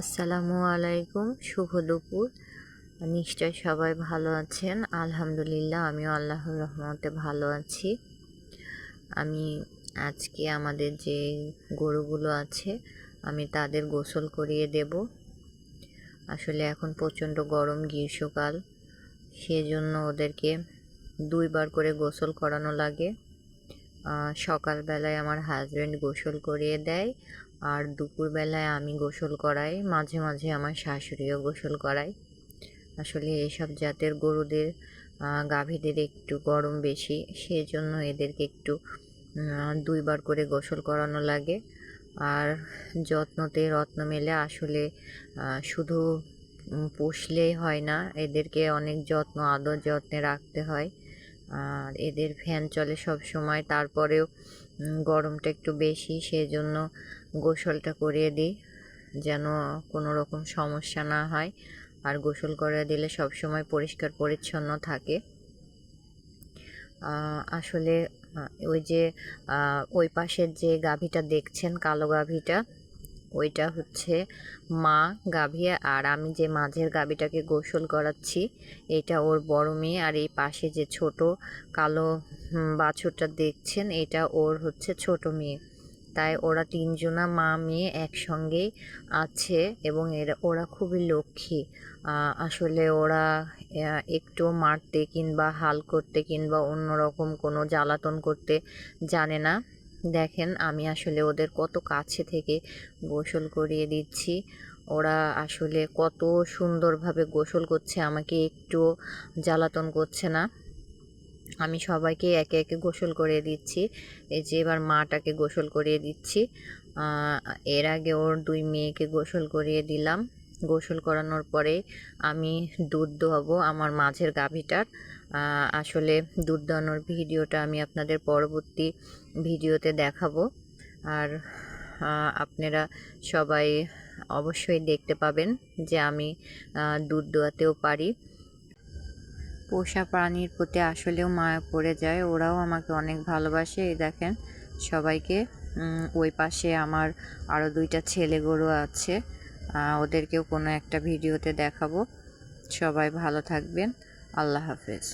আসসালামু আলাইকুম, শুভ দুপুর। নিশ্চয় সবাই ভালো আছেন। আলহামদুলিল্লাহ, আমিও আল্লাহর রহমতে ভালো আছি। আমি আজকে আমাদের যে গরুগুলো আছে, আমি তাদের গোসল করিয়ে দেব। আসলে এখন প্রচণ্ড গরম গ্রীষ্মকাল, সেজন্য ওদেরকে দুইবার করে গোসল করানো লাগে। সকালবেলায় আমার হাজব্যান্ড গোসল করিয়ে দেয়। আর দুপুরবেলায় আমি গোসল করাই, মাঝে মাঝে আমার শাশুড়িও গোসল করায়। আসলে এসব জাতের গরুদের গাভীদের একটু গরম বেশি সেই জন্য এদেরকে একটু দুইবার করে গোসল করানো লাগে। আর যত্নতে রত্ন মেলে আসলে শুধু পুষলেই হয় না, এদেরকে অনেক যত্ন, আদর যত্নে রাখতে হয়। আর এদের ফ্যান চলে সব সময় তারপরেও গরমটা একটু বেশি সেই জন্য গোসলটা করিয়ে দিই, যেন কোনো রকম সমস্যা না হয়। আর গোসল করে দিলে সব সময় পরিষ্কার পরিচ্ছন্ন থাকে। আসলে ওই যে ওই পাশের যে গাভীটা দেখছেন, কালো গাভীটা, ওইটা হচ্ছে মা গাভী। আর আমি যে মাঝের গাভীটাকে গোসল করাচ্ছি, এটা ওর বড় মেয়ে। আর এই পাশে যে ছোট কালো বাছুরটা দেখছেন, এটা ওর হচ্ছে ছোট মেয়ে। তাই ওরা তিনজনা মা মেয়ে একসঙ্গেই আছে এবং এরা, ওরা খুবই লক্ষ্মী। আসলে ওরা একটু মারতে কিংবা হাল করতে কিংবা অন্যরকম কোনো জ্বালাতন করতে জানে না। দেখেন, আমি আসলে ওদের কত কাছে থেকে গোসল করিয়ে দিচ্ছি। ওরা আসলে কত সুন্দরভাবে গোসল করছে, আমাকে একটু জ্বালাতন করছে না। আমি সবাইকে একে একে গোসল করে দিচ্ছি। এই যে এবার মাটাকে গোসল করিয়ে দিচ্ছি। এর আগে ওর দুই মেয়েকে গোসল করিয়ে দিলাম। গোসল করানোর পরে আমি দুধ দোয়াবো আমার মাঝের গাভীটার। আসলে দুধ দোয়ানোর ভিডিওটা আমি আপনাদের পরবর্তী ভিডিওতে দেখাবো। আর আপনারা সবাই অবশ্যই দেখতে পাবেন যে আমি দুধ দোয়াতেও পারি। পোষা প্রাণীর প্রতি আসলেও মায়া পড়ে যায়। ওরাও আমাকে অনেক ভালোবাসে, এই দেখেন। সবাইকে ওই পাশে আমার আরও দুইটা ছেলে গরু আছে। ওদেরকেও কোনো একটা ভিডিওতে দেখাবো। সবাই ভালো থাকবেন। আল্লাহ হাফেজ।